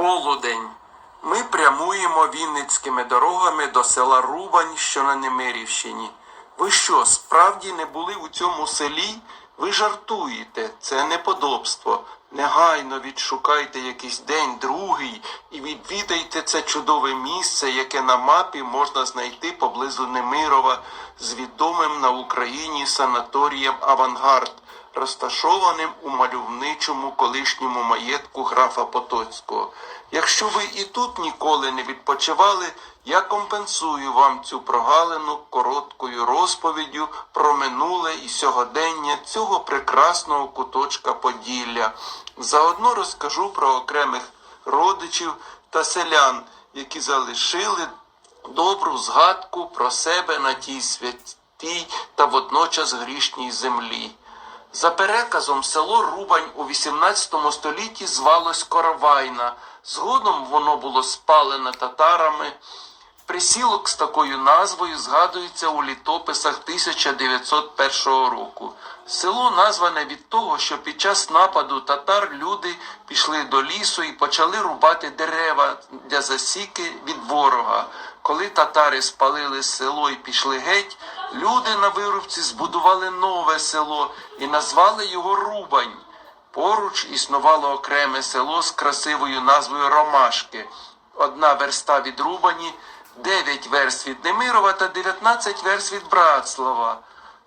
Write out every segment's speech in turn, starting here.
Полудень. Ми прямуємо Вінницькими дорогами до села Рубань, що на Немирівщині. Ви що, справді не були у цьому селі? Ви жартуєте, це неподобство. Негайно відшукайте якийсь день, другий, і відвідайте це чудове місце, яке на мапі можна знайти поблизу Немирова з відомим на Україні санаторієм Авангард розташованим у мальовничому колишньому маєтку графа Потоцького. Якщо ви і тут ніколи не відпочивали, я компенсую вам цю прогалину короткою розповіддю про минуле і сьогодення цього прекрасного куточка Поділля. Заодно розкажу про окремих родичів та селян, які залишили добру згадку про себе на тій святій та водночас грішній землі. За переказом село Рубань у 18 столітті звалось Коровайна. Згодом воно було спалене татарами. Присілок з такою назвою згадується у літописах 1901 року. Село назване від того, що під час нападу татар люди пішли до лісу і почали рубати дерева для засіки від ворога. Коли татари спалили село і пішли геть, люди на вирубці збудували нове село і назвали його Рубань. Поруч існувало окреме село з красивою назвою Ромашки. Одна верста від Рубані, 9 верст від Немирова та 19 верст від Братслава.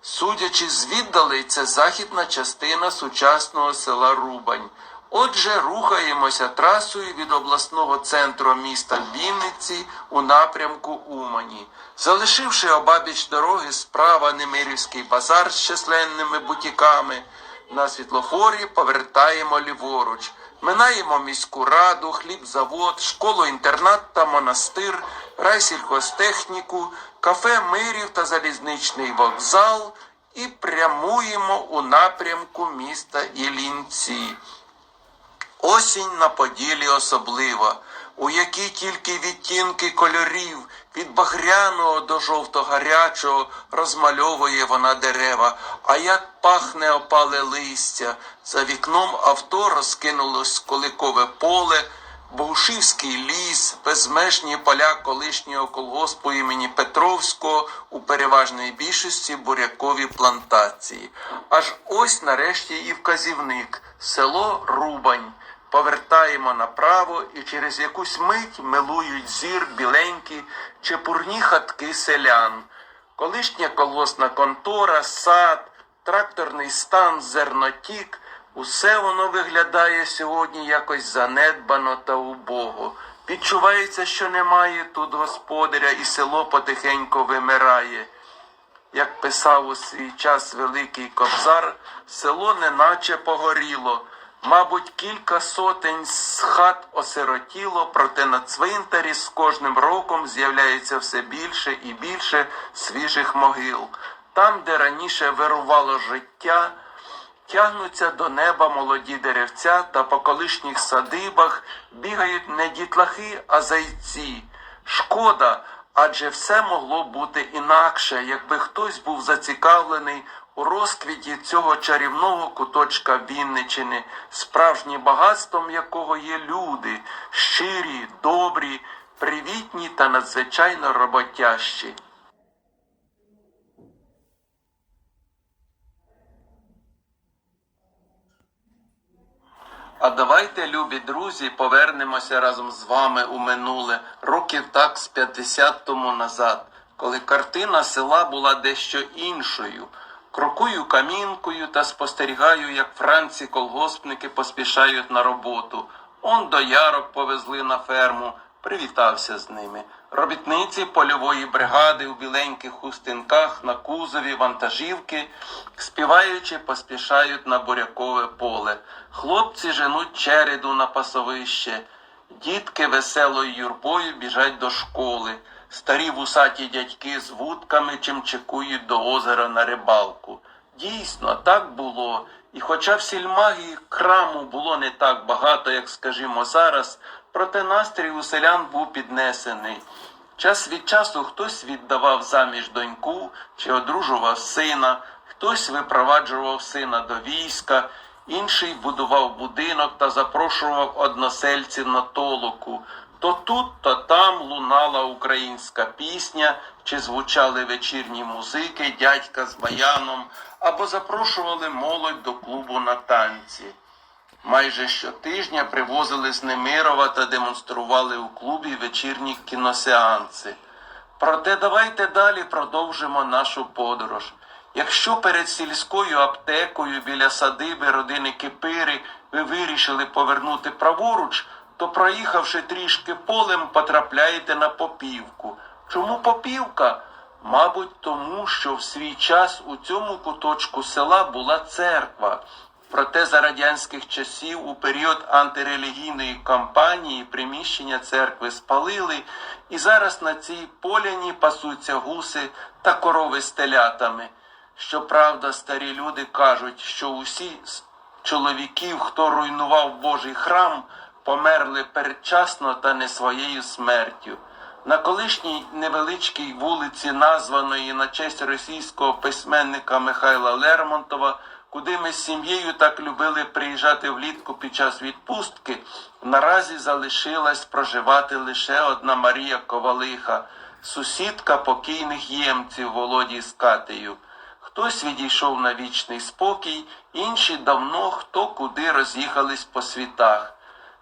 Судячи звіддалей, це західна частина сучасного села Рубань. Отже, рухаємося трасою від обласного центру міста Вінниці у напрямку Умані. Залишивши обабіч дороги справа Немирівський базар з численними бутіками, на світлофорі повертаємо ліворуч. Минаємо міську раду, хлібзавод, школу-інтернат та монастир, райсільхозтехніку, кафе Мирів та залізничний вокзал і прямуємо у напрямку міста Ілінці. Осінь на Поділі особлива, у якій тільки відтінки кольорів від багряного до жовто-гарячого розмальовує вона дерева, а як пахне опале листя. За вікном авто розкинулось коликове поле, Богушівський ліс, безмежні поля колишнього колгоспу імені Петровського у переважній більшості бурякові плантації. Аж ось нарешті і вказівник село Рубань. Повертаємо направо і через якусь мить милують зір біленькі чепурні хатки селян. Колишня колгосна контора, сад, тракторний стан, зернотік усе воно виглядає сьогодні якось занедбано та убого. Відчувається, що немає тут господаря, і село потихеньку вимирає. Як писав у свій час Великий Кобзар, село неначе погоріло. Мабуть, кілька сотень з хат осиротіло, проте на цвинтарі з кожним роком з'являється все більше і більше свіжих могил. Там, де раніше вирувало життя, тягнуться до неба молоді деревця та по колишніх садибах бігають не дітлахи, а зайці. Шкода, адже все могло бути інакше, якби хтось був зацікавлений у розквіті цього чарівного куточка Вінничини, справжнім багатством якого є люди, щирі, добрі, привітні та надзвичайно роботящі. А давайте, любі друзі, повернемося разом з вами у минуле, років так з 50 тому назад, коли картина села була дещо іншою. Крокую камінкою та спостерігаю, як вранці колгоспники поспішають на роботу. Он до ярок повезли на ферму, привітався з ними. Робітниці польової бригади у біленьких хустинках на кузові вантажівки, співаючи, поспішають на бурякове поле. Хлопці женуть череду на пасовище. Дітки веселою юрбою біжать до школи. Старі вусаті дядьки з вудками чимчикують до озера на рибалку. Дійсно, так було. І хоча в сільмагії краму було не так багато, як скажімо зараз, проте настрій у селян був піднесений. Час від часу хтось віддавав заміж доньку чи одружував сина, хтось випроваджував сина до війська, інший будував будинок та запрошував односельців на толоку. То тут, то там лунала українська пісня, чи звучали вечірні музики, дядька з баяном, або запрошували молодь до клубу на танці. Майже щотижня привозили з Немирова та демонстрували у клубі вечірні кіносеанси. Проте давайте далі продовжимо нашу подорож. Якщо перед сільською аптекою біля садиби родини Кипири ви вирішили повернути праворуч, то проїхавши трішки полем, потрапляєте на попівку. Чому попівка? Мабуть, тому що в свій час у цьому куточку села була церква. Проте за радянських часів у період антирелігійної кампанії приміщення церкви спалили, і зараз на цій поляні пасуться гуси та корови з телятами. Щоправда, старі люди кажуть, що усі з чоловіків, хто руйнував Божий храм, померли передчасно та не своєю смертю. На колишній невеличкій вулиці, названої на честь російського письменника Михайла Лермонтова, куди ми з сім'єю так любили приїжджати влітку під час відпустки, наразі залишилась проживати лише одна Марія Ковалиха, сусідка покійних ємців Володі з Катею. Хтось відійшов на вічний спокій, інші давно хто куди роз'їхались по світах.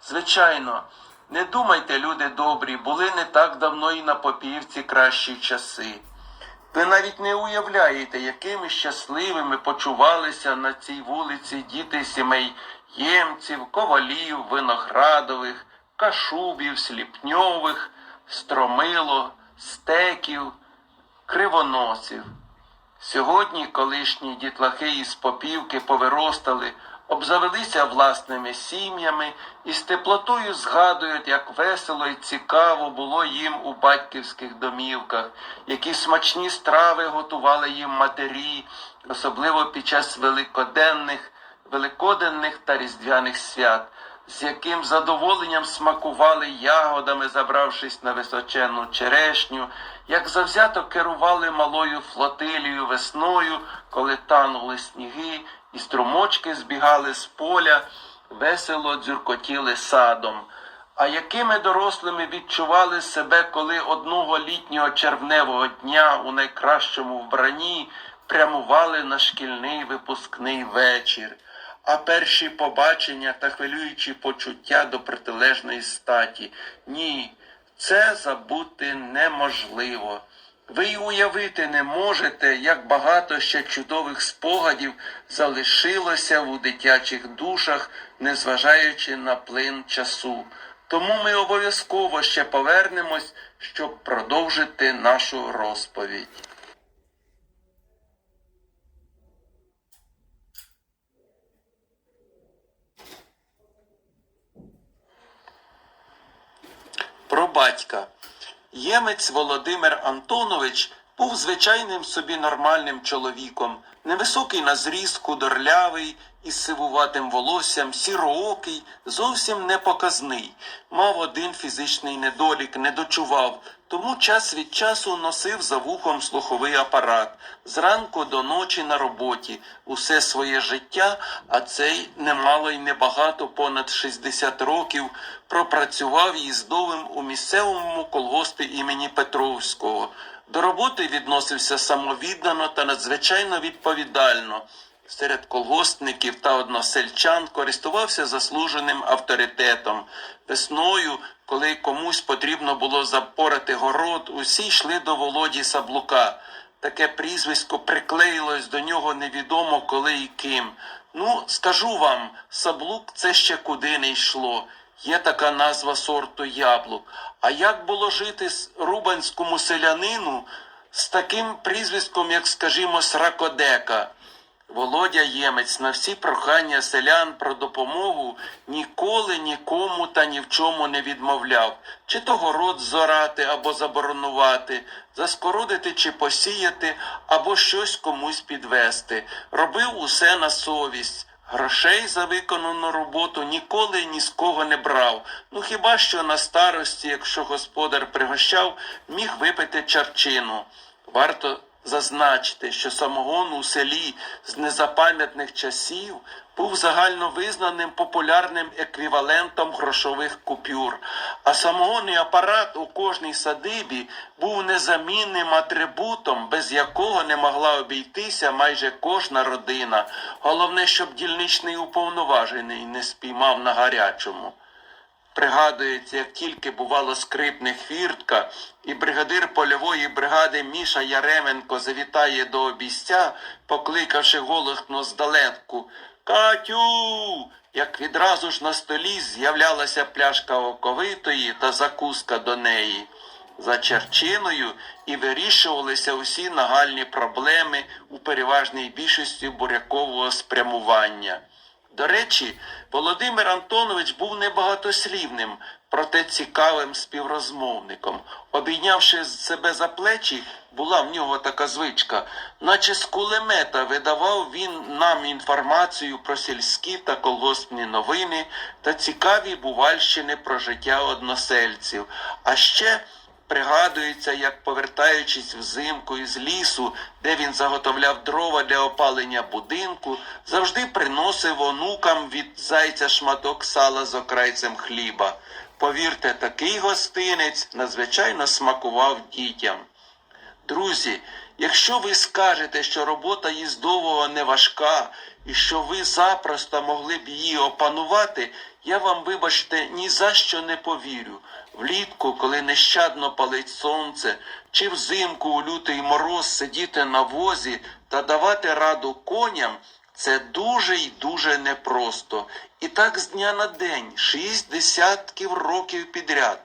Звичайно, не думайте, люди добрі, були не так давно і на попівці кращі часи. Ви навіть не уявляєте, якими щасливими почувалися на цій вулиці діти сімей ємців, ковалів, виноградових, кашубів, сліпньових, стромило, стеків, кривоносів. Сьогодні колишні дітлахи із попівки повиростали, обзавелися власними сім'ями і з теплотою згадують, як весело і цікаво було їм у батьківських домівках, які смачні страви готували їм матері, особливо під час великоденних, великоденних та різдвяних свят. З яким задоволенням смакували ягодами, забравшись на височенну черешню, як завзято керували малою флотилією весною, коли танули сніги, і струмочки збігали з поля, весело дзюркотіли садом. А якими дорослими відчували себе, коли одного літнього червневого дня у найкращому вбранні прямували на шкільний випускний вечір а перші побачення та хвилюючі почуття до протилежної статі. Ні, це забути неможливо. Ви й уявити не можете, як багато ще чудових спогадів залишилося у дитячих душах, незважаючи на плин часу. Тому ми обов'язково ще повернемось, щоб продовжити нашу розповідь. Про батька. Ємець Володимир Антонович був звичайним собі нормальним чоловіком, невисокий на зріст, худорлявий, із сивуватим волоссям, сіроокий, зовсім не показний. Мав один фізичний недолік, не дочував, тому час від часу носив за вухом слуховий апарат. Зранку до ночі на роботі, усе своє життя, а цей немало й небагато, понад 60 років, пропрацював їздовим у місцевому колгоспі імені Петровського. До роботи відносився самовіддано та надзвичайно відповідально. Серед колгоспників та односельчан користувався заслуженим авторитетом. Весною, коли комусь потрібно було запорати город, усі йшли до Володі Саблука. Таке прізвисько приклеїлось до нього невідомо коли і ким. Ну, скажу вам, Саблук це ще куди не йшло. Є така назва сорту яблук. А як було жити рубанському селянину з таким прізвиськом, як, скажімо, Сракодека? Володя Ємець на всі прохання селян про допомогу ніколи нікому та ні в чому не відмовляв, чи то город зорати або заборонувати, заскородити чи посіяти, або щось комусь підвести. Робив усе на совість. Грошей за виконану роботу ніколи ні з кого не брав. Ну хіба що на старості, якщо господар пригощав, міг випити чарчину. Варто зазначити, що самогон у селі з незапам'ятних часів був загальновизнаним популярним еквівалентом грошових купюр, а самогонний апарат у кожній садибі був незамінним атрибутом, без якого не могла обійтися майже кожна родина. Головне, щоб дільничний уповноважений не спіймав на гарячому. Пригадується, як тільки бувало скрипне хвіртка, і бригадир польової бригади Міша Яременко завітає до обійстя, покликавши голосно здалеку Катю. Як відразу ж на столі з'являлася пляшка оковитої та закуска до неї. За черчиною і вирішувалися усі нагальні проблеми у переважній більшості бурякового спрямування. До речі, Володимир Антонович був небагатослівним, проте цікавим співрозмовником. Обійнявши себе за плечі, була в нього така звичка, наче з кулемета видавав він нам інформацію про сільські та колгоспні новини та цікаві бувальщини про життя односельців. А ще Пригадується, як повертаючись взимку із лісу, де він заготовляв дрова для опалення будинку, завжди приносив онукам від зайця шматок сала з окрайцем хліба. Повірте, такий гостинець надзвичайно смакував дітям. Друзі, якщо ви скажете, що робота їздового не важка і що ви запросто могли б її опанувати, я вам, вибачте, ні за що не повірю. Влітку, коли нещадно палить сонце, чи взимку у лютий мороз сидіти на возі та давати раду коням, це дуже й дуже непросто. І так з дня на день, шість десятків років підряд.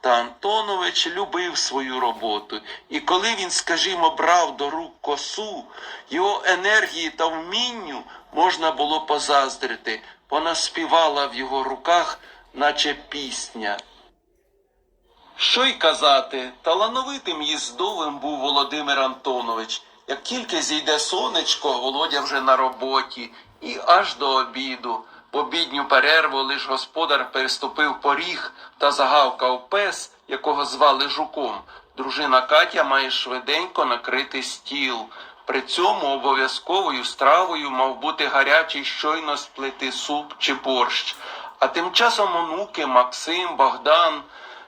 Та Антонович любив свою роботу, і коли він, скажімо, брав до рук косу, його енергії та вмінню можна було позаздрити, вона співала в його руках, наче пісня. Що й казати, талановитим їздовим був Володимир Антонович. Як тільки зійде сонечко, Володя вже на роботі, і аж до обіду. В обідню перерву лиш господар переступив поріг та загавкав пес, якого звали жуком. Дружина Катя має швиденько накрити стіл. При цьому обов'язковою стравою мав бути гарячий щойно з плити суп чи борщ. А тим часом онуки Максим, Богдан,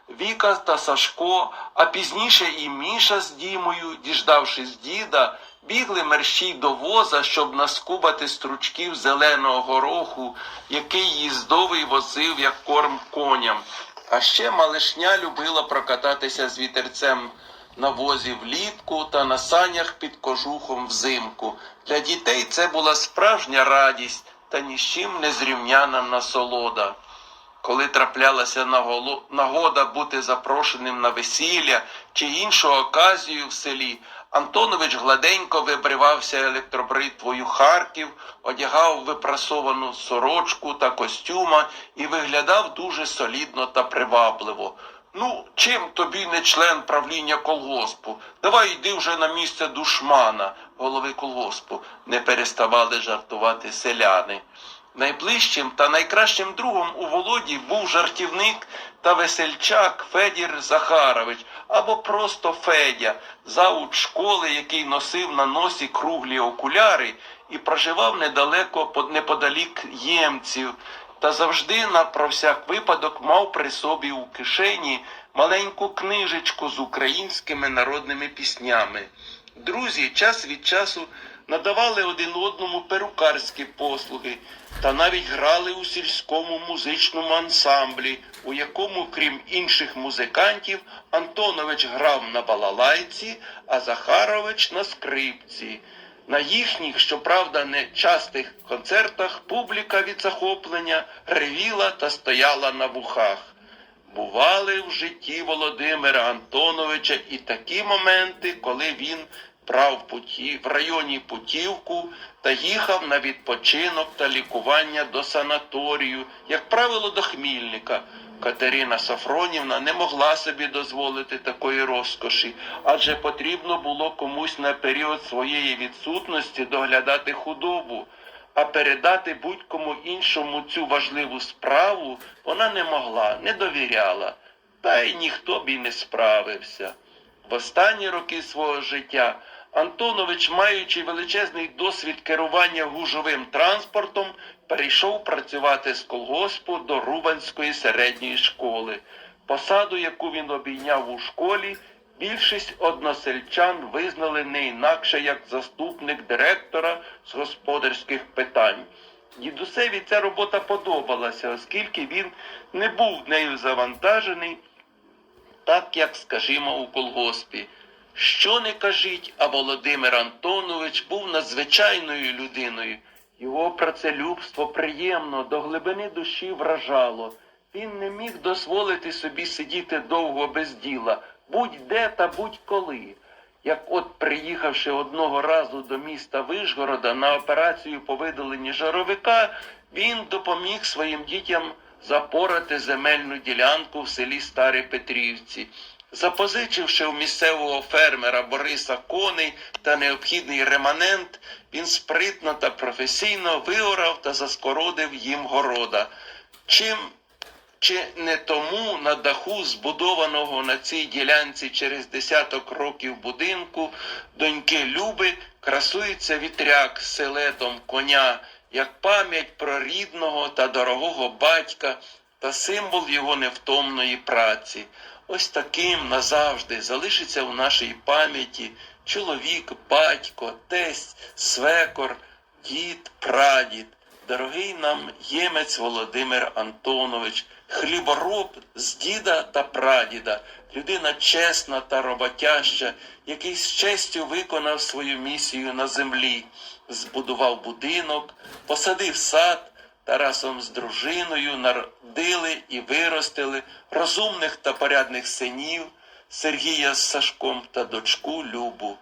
Віка та Сашко, а пізніше і Міша з Дімою, діждавшись діда, бігли мерщій до воза, щоб наскубати стручків зеленого гороху, який їздовий возив як корм коням. А ще малишня любила прокататися з вітерцем на возі влітку та на санях під кожухом взимку. Для дітей це була справжня радість та ні з чим не зрівняна насолода. Коли траплялася нагода бути запрошеним на весілля чи іншу оказію в селі, Антонович гладенько вибривався електробритвою Харків, одягав випрасовану сорочку та костюма і виглядав дуже солідно та привабливо. Ну, чим тобі не член правління колгоспу? Давай йди вже на місце душмана, голови колгоспу, не переставали жартувати селяни. Найближчим та найкращим другом у Володі був жартівник та весельчак Федір Захарович або просто Федя, зауч школи, який носив на носі круглі окуляри і проживав недалеко неподалік ємців, та завжди на про всяк випадок мав при собі у кишені маленьку книжечку з українськими народними піснями. Друзі час від часу надавали один одному перукарські послуги та навіть грали у сільському музичному ансамблі, у якому, крім інших музикантів, Антонович грав на балалайці, а Захарович на скрипці. На їхніх, щоправда, не частих концертах публіка від захоплення ревіла та стояла на вухах. Бували в житті Володимира Антоновича і такі моменти, коли він брав путі в районі путівку та їхав на відпочинок та лікування до санаторію, як правило, до Хмільника. Катерина Сафронівна не могла собі дозволити такої розкоші, адже потрібно було комусь на період своєї відсутності доглядати худобу а передати будь-кому іншому цю важливу справу вона не могла, не довіряла, та й ніхто б і не справився. В останні роки свого життя Антонович, маючи величезний досвід керування гужовим транспортом, перейшов працювати з колгоспу до Рубанської середньої школи. Посаду, яку він обійняв у школі, більшість односельчан визнали не інакше як заступник директора з господарських питань. Дідусеві ця робота подобалася, оскільки він не був нею завантажений, так як, скажімо, у колгоспі. Що не кажіть, а Володимир Антонович був надзвичайною людиною. Його працелюбство приємно до глибини душі вражало. Він не міг дозволити собі сидіти довго без діла, будь-де та будь-коли. Як от приїхавши одного разу до міста Вишгорода на операцію по видаленні жаровика, він допоміг своїм дітям запорати земельну ділянку в селі Старі Петрівці. Запозичивши у місцевого фермера Бориса коней та необхідний реманент, він спритно та професійно виорав та заскородив їм города. Чим чи не тому на даху збудованого на цій ділянці через десяток років будинку доньки Люби красується вітряк з селетом коня, як пам'ять про рідного та дорогого батька та символ його невтомної праці. Ось таким назавжди залишиться у нашій пам'яті чоловік, батько, тесть, свекор, дід, прадід. Дорогий нам ємець Володимир Антонович, хлібороб з діда та прадіда, людина чесна та роботяща, який з честю виконав свою місію на землі, збудував будинок, посадив сад та разом з дружиною народили і виростили розумних та порядних синів Сергія з Сашком та дочку Любу.